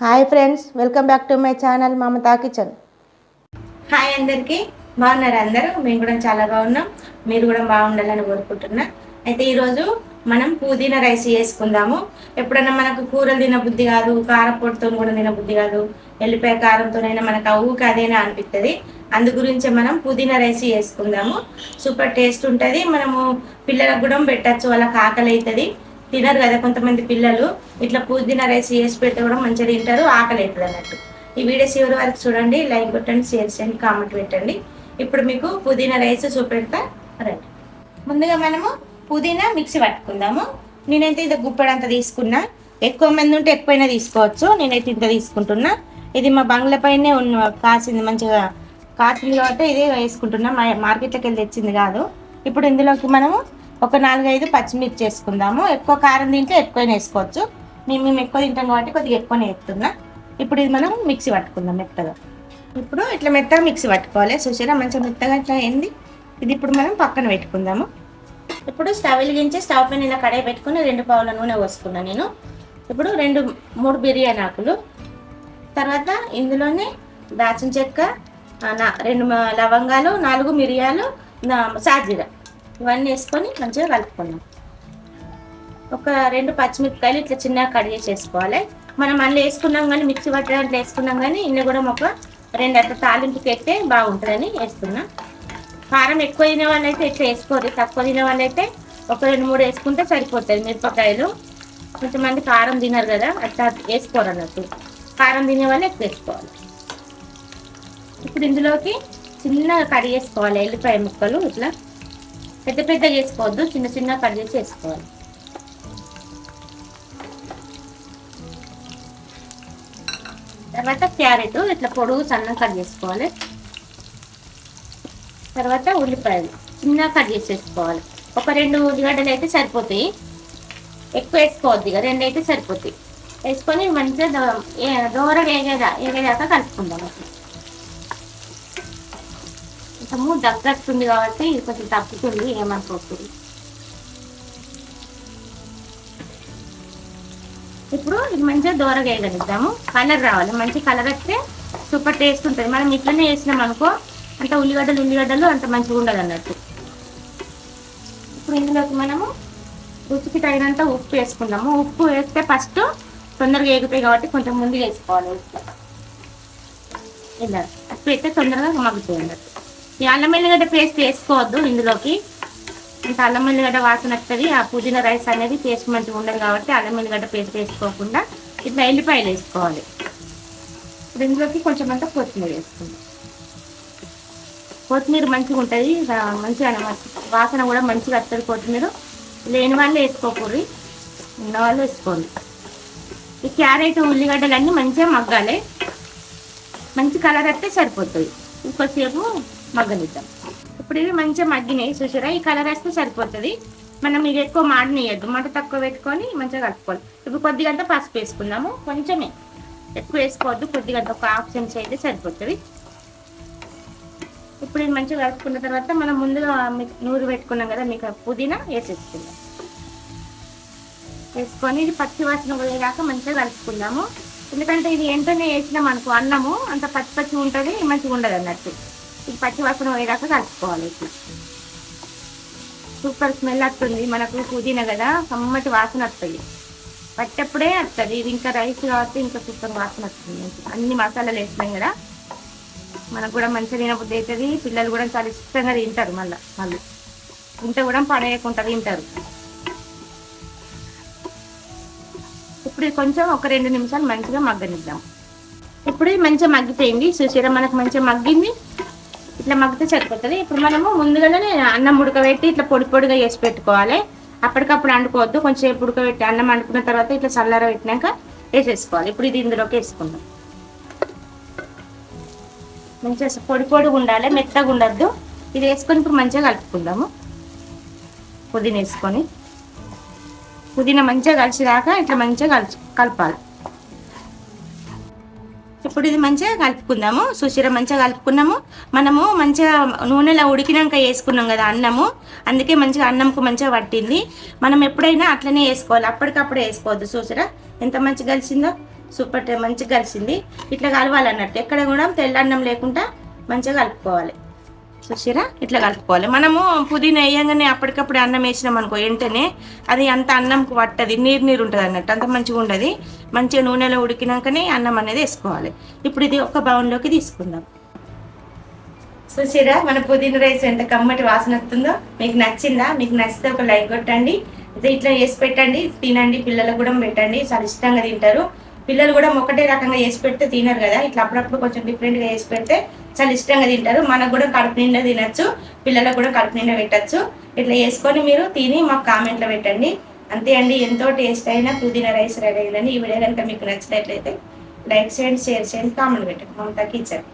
Hi friends welcome back to my channel Mamata kitchen. Hi అందరికీ బాగున్నారు అందరూ? మేము కూడా చాలా బాగున్నాం. మీరు కూడా బాగుండాలని కోరుకుంటున్నా. అయితే ఈరోజు మనం పుదీనా రైస్ చేసుకుందాము. ఎప్పుడైనా మనకు కూరలు తినబుద్ధి కాదు కారపొడితో కూడా తినబుద్ధి కాదు ఎల్లిపాయ కారంతోనైనా మనకు అవ్వుకి అదేనా అనిపిస్తుంది అందు గురించి మనం పుదీనా రైస్ చేసుకుందాము. సూపర్ టేస్ట్ ఉంటుంది. మనము పిల్లలకు కూడా పెట్టచ్చు వాళ్ళకి ఆకలి అవుతుంది తినరు కదా కొంతమంది పిల్లలు. ఇట్లా పుదీనా రైస్ చేసి పెడితే కూడా మంచిగా తింటారు ఆకలి అవుతుంది అన్నట్టు. ఈ వీడియో చివరి వరకు చూడండి లైక్ కొట్టండి షేర్ చేయండి కామెంట్ పెట్టండి. ఇప్పుడు మీకు పుదీనా రైస్ చూపెడతా రండి. ముందుగా మనము పుదీనా మిక్సీ పట్టుకుందాము. నేనైతే ఇది గుప్పడంత తీసుకున్నా. ఎక్కువ మంది ఉంటే ఎక్కువైనా తీసుకోవచ్చు. నేనైతే ఇంత తీసుకుంటున్నా. ఇది మా బంగ్లా పైనే ఉన్న కాసింది మంచిగా కాసింది కాబట్టి ఇదే వేసుకుంటున్నా. మా మార్కెట్లోకి వెళ్ళి తెచ్చింది కాదు. ఇప్పుడు ఇందులోకి మనము ఒక నాలుగైదు పచ్చిమిర్చి వేసుకుందాము. ఎక్కువ కారం తింటే ఎక్కువైనా వేసుకోవచ్చు. మేము మేము ఎక్కువ తింటాం కాబట్టి కొద్దిగా ఎక్కువనే వేస్తున్నా ఇప్పుడు ఇది మనం మిక్సీ పట్టుకుందాం మెత్తగా. ఇప్పుడు ఇట్లా మెత్తగా మిక్సీ పట్టుకోవాలి. చూసారా మంచిగా మెత్తగా ఇట్లా అయింది. ఇది ఇప్పుడు మనం పక్కన పెట్టుకుందాము. ఇప్పుడు స్టవ్ వెలిగించి స్టవ్ పైన ఇలా కడాయి పెట్టుకుని రెండు పావుల నూనె పోసుకున్నాను నేను. ఇప్పుడు రెండు మూడు బిర్యానీ ఆకులు. తర్వాత ఇందులోనే దాచిన చెక్క నా- రెండు లవంగాలు నాలుగు మిరియాలు నా- సాజీర. ఇవన్నీ వేసుకొని మంచిగా కలుపుకుందాం. ఒక రెండు పచ్చిమిరపకాయలు ఇట్లా చిన్నగా కట్ చేసి వేసుకోవాలి. మనం అన్నీ వేసుకున్నాం కానీ మిక్సీ పట్టడానికి వేసుకున్నాం కానీ ఇన్ని కూడా ఒక రెండు అట్లా తాలింపుకి ఎత్తే బాగుంటుందని వేసుకున్నాం. కారం ఎక్కువ తినే వాళ్ళైతే ఇట్లా వేసుకోరు. తక్కువ తినే వాళ్ళైతే ఒక రెండు మూడు వేసుకుంటే సరిపోతుంది మిరపకాయలు. కొంతమంది కారం తినరు కదా అట్లా వేసుకోరు అన్నట్టు. కారం తినే వాళ్ళు ఎక్కువ వేసుకోవాలి. ఇప్పుడు ఇందులోకి చిన్నగా కడిగేసుకోవాలి ఎల్లిపాయ ముక్కలు ఇట్లా. పెద్ద పెద్ద చేసుకోవద్దు చిన్న చిన్న కట్ చేసి వేసుకోవాలి. తర్వాత క్యారెట్ ఇట్లా పొడుగు సన్నం కట్ చేసుకోవాలి. తర్వాత ఉల్లిపాయలు చిన్నగా కట్ చేసేసుకోవాలి ఒక రెండు ఉల్లిగడ్డలు అయితే సరిపోతాయి. ఎక్కువ వేసుకోవద్దు ఇక రెండు అయితే సరిపోతాయి. వేసుకొని మంచిగా దోర వేగేదా వేగేదాకా కలుపుకుందాం అసలు కొంచెము దగ్గస్తుంది కాబట్టి ఇది కొంచెం తప్పుతుంది ఏమనుకోతుంది ఇప్పుడు ఇది మంచిగా దోరగా వేయగలుగుతాము కలర్ రావాలి. మంచి కలర్ వస్తే సూపర్ టేస్ట్ ఉంటుంది. మనం ఇట్లనే వేసినాం అనుకో అంత ఉల్లిగడ్డలు ఉల్లిగడ్డలు అంత మంచిగా ఉండదు అన్నట్టు. ఇప్పుడు ఇందులోకి మనము రుచికి తగినంత ఉప్పు వేసుకుందాము. ఉప్పు వేస్తే ఫస్ట్ తొందరగా ఎగుతాయి కాబట్టి కొంచెం ముందుగా వేసుకోవాలి ఉప్పు. ఇలా. ఉప్పు అయితే తొందరగా మగ్గుతాయి అన్నట్టు. ఈ అల్లం ఎల్లిగడ్డ పేస్ట్ వేసుకోవద్దు ఇందులోకి. అంటే అల్లం ఎల్లిగడ్డ వాసన వస్తుంది ఆ పుదీనా రైస్ అనేది టేస్ట్ మంచిగా ఉండదు కాబట్టి అల్లం ఎల్లిగడ్డ పేస్ట్ వేసుకోకుండా ఇట్లా ఎల్లిపాయలు వేసుకోవాలి. ఇప్పుడు ఇందులోకి కొంచెం అంతా కొత్తిమీర వేసుకుందాం. కొత్తిమీర మంచిగా ఉంటుంది మంచిగా అన్నమాట. వాసన కూడా మంచిగా వస్తుంది కొత్తిమీర. లేని వాళ్ళు వేసుకోకూడదు ఉన్న వాళ్ళు వేసుకోండి. ఈ క్యారెట్ ఉల్లిగడ్డలు అన్నీ మంచిగా మగ్గాలి. మంచి కలర్ వస్తే సరిపోతుంది. ఇంకోసేపు మగ్గనిద్దాం. ఇప్పుడు ఇవి మంచిగా మగ్గినాయి చూసారా? ఈ కలర్ వేస్తే సరిపోతుంది. మనం ఇది ఎక్కువ మాడనీయద్దు. మంట తక్కువ పెట్టుకొని మంచిగా కలుపుకోవాలి. ఇప్పుడు కొద్దిగా పసుపు వేసుకుందాము. కొంచెమే ఎక్కువ వేసుకోవద్దు. కొద్దిగా ఒక హాఫ్ చెంచా అయితే సరిపోతుంది. ఇప్పుడు ఇది మంచిగా కలుపుకున్న తర్వాత మనం ముందుగా నూరు పెట్టుకున్నాం కదా మీకు పుదీనా వేసేసుకుందాం. వేసుకొని ఇది పచ్చి వాసన పోయేదాకా మంచిగా కలుపుకుందాము. ఎందుకంటే ఇది ఎంటనే వేసినాం అనుకో అన్నము అంత పచ్చి పచ్చి ఉంటుంది మంచిగా ఉండదు అన్నట్టు ఇది పచ్చి వాసన పోయేదాకా కలుపుకోవాలి ఇట్లా సూపర్ స్మెల్ వస్తుంది. మనకు పుదీనా కదా కమ్మటి వాసన వస్తుంది. పట్టప్పుడే వస్తుంది. ఇది ఇంకా రైస్ కాబట్టి ఇంకా సూపర్ వాసన వస్తుంది. అన్ని మసాలాలు వేసినాం కదా మనకు కూడా మంచిగా తినబుద్ధి అవుతుంది. పిల్లలు కూడా చాలా ఇష్టంగా తింటారు మళ్ళీ మళ్ళీ. ఇంత కూడా పడేయకుండా తింటారు. ఇప్పుడు కొంచెం ఒక రెండు నిమిషాలు మంచిగా మగ్గనిద్దాం. ఇప్పుడు మంచిగా మగ్గిపోయింది. చూసారా మనకు మంచిగా మగ్గింది. ఇట్లా మగ్గితే సరిపోతుంది. ఇప్పుడు మనము ముందుగానే అన్నం ఉడకబెట్టి ఇట్లా పొడి పొడిగా చేసి పెట్టుకోవాలి. అప్పటికప్పుడు వండుకోవద్దు కొంచెం ఉడకబెట్టి అన్నం వండుకున్న తర్వాత ఇట్లా చల్లార పెట్టినాక వేసేసుకోవాలి. ఇప్పుడు ఇది ఇందులోకి వేసుకుందాం. మంచిగా పొడి పొడిగా ఉండాలి. మెత్తగా ఉండద్దు. ఇది వేసుకొని ఇప్పుడు మంచిగా కలుపుకుందాము. పుదీనా వేసుకొని. పుదీనా మంచిగా కలిసిదాకా ఇట్లా మంచిగా కలిసి కలపాలి. ఇప్పుడు ఇది మంచిగా కలుపుకుందాము. సుశీర మంచిగా కలుపుకున్నాము. మనము మంచిగా నూనెలో ఉడికినాక వేసుకున్నాం కదా అన్నము. అందుకే మంచిగా అన్నంకు మంచిగా పట్టింది. మనం ఎప్పుడైనా అట్లనే వేసుకోవాలి. అప్పటికప్పుడు వేసుకోవద్దు సుశీర. ఎంత మంచిగా కలిసిందో. సూపర్ మంచిగా కలిసింది. ఇట్లా కలవాలన్నట్టు. ఎక్కడ కూడా తెల్ల అన్నం లేకుండా మంచిగా కలుపుకోవాలి. చూసిరా? ఇట్లా కలుపుకోవాలి. మనము పుదీనా వేయంగానే అప్పటికప్పుడు అన్నం వేసినాం అనుకో వెంటనే అది అంత అన్నంకు పట్టది. నీరు నీరు ఉంటుంది అన్నట్టు. అంత మంచిగా ఉండదు. మంచిగా నూనెలో ఉడికినాకనే అన్నం అనేది వేసుకోవాలి. ఇప్పుడు ఇది ఒక బౌన్లోకి తీసుకుందాం. చూసిరా? మన పుదీనా రైస్ ఎంత కమ్మటి వాసన వస్తుందో. మీకు నచ్చిందా? మీకు నచ్చితే ఒక లైక్ కొట్టండి. అయితే ఇట్లా చేసి పెట్టండి. తినండి. పిల్లలకు కూడా పెట్టండి. చాలా ఇష్టంగా తింటారు. పిల్లలు కూడా ఒకటే రకంగా వేసి పెడితే తినరు కదా. ఇట్లా అప్పుడప్పుడు కొంచెం డిఫరెంట్గా వేసి పెడితే చాలా ఇష్టంగా తింటారు. మనకు కూడా కడుపు నిండా తినచ్చు. పిల్లలకు కూడా కడుపు నిండా పెట్టచ్చు. ఇట్లా వేసుకొని మీరు తిని మాకు కామెంట్లో పెట్టండి. అంతే అండి. ఎంతో టేస్ట్ అయినా పుదీనా రైస్ రెడీ అయిందండి ఈ వీడియో కనుక మీకు నచ్చినట్లయితే లైక్ చేయండి షేర్ చేయండి కామెంట్ పెట్టండి. మమతా కిచెన్.